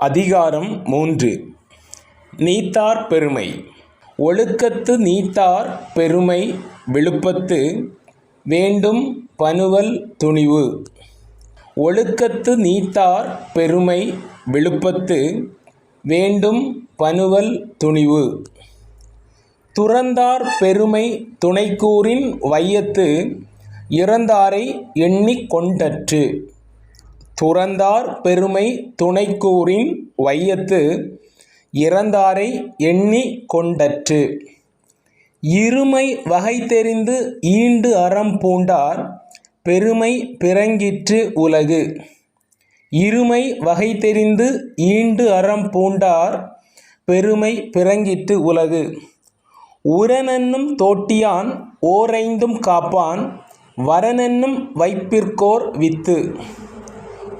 அதிகாரம் மூன்று. நீத்தார் பெருமை. ஒழுக்கத்து நீத்தார் பெருமை விழுப்பத்து வேண்டும் பனுவல் துணிவு. ஒழுக்கத்து நீத்தார் பெருமை விழுப்பத்து வேண்டும் பனுவல் துணிவு. துறந்தார் பெருமை துணைக்கூறின் வையத்து இறந்தாரை எண்ணிக் கொண்டற்று. துறந்தார் பெருமை துணைக்கூறின் வையத்து இறந்தாரை எண்ணி கொண்டற்று. இருமை வகை தெரிந்து ஈண்டு அறம் பூண்டார் பெருமை பிறங்கிற்று உலகு. இருமை வகை தெரிந்து ஈண்டு அறம் பூண்டார் பெருமை பிறங்கிற்று உலகு. உரனென்னும் தோட்டியான் ஓரைந்தும் காப்பான் வரனென்னும் வைப்பிற்கோர் வித்து.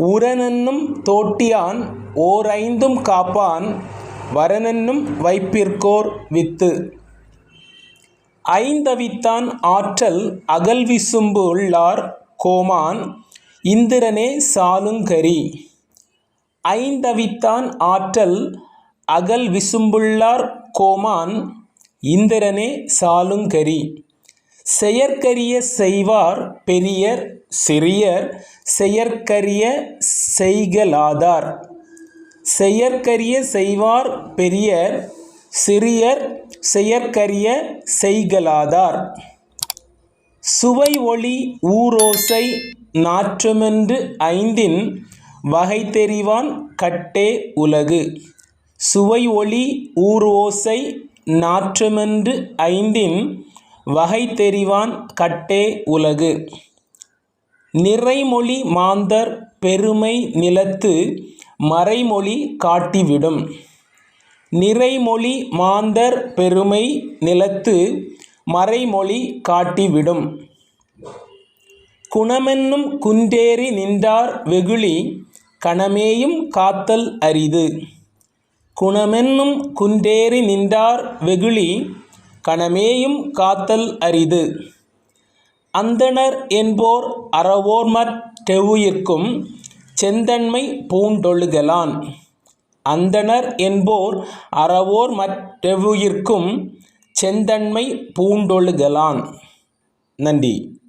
உரனென்னும் தோட்டியான் ஓர் ஐந்தும் காப்பான் வரனென்னும் வைப்பிற்கோர் வித்து. ஐந்தவித்தான் ஆற்றல் அகல்விசும்பு உள்ளார் கோமான் இந்திரனே சாலுங்கரி. ஐந்தவித்தான் ஆற்றல் அகல் விசும்புள்ளார் கோமான் இந்திரனே சாலுங்கரி. செயற்கரிய செய்வார் பெரியர் சிறியர் செயற்கரிய செய்கலாதார். செயற்கரிய செய்வார் பெரியர் சிறியர் செயற்கரிய செய்கலாதார். சுவை ஒளி ஊரோசை நாற்றமென்று ஐந்தின் வகை தெரிவான் கட்டே உலகு. சுவை ஒளி ஊரோசை நாற்றமென்று ஐந்தின் வகை தெரிவான் கட்டே உலகு. நிறைமொழி மாந்தர் பெருமை நிலத்து மறைமொழி காட்டிவிடும். நிறைமொழி மாந்தர் பெருமை நிலத்து மறைமொழி காட்டிவிடும். குணமென்னும் குன்றேறி நின்றார் வெகுளி கணமேயும் காத்தல் அரிது. குணமென்னும் குன்றேறி நின்றார் வெகுளி கணமேயும் காத்தல் அரிது. அந்தணர் என்போர் அறவோர்மற் டெவ்வுயிர்க்கும் செந்தன்மை பூண்டொழுகலான். அந்தணர் என்போர் அறவோர் மற்றெவுயிர்க்கும் செந்தன்மை பூண்டொழுகலான். நன்றி.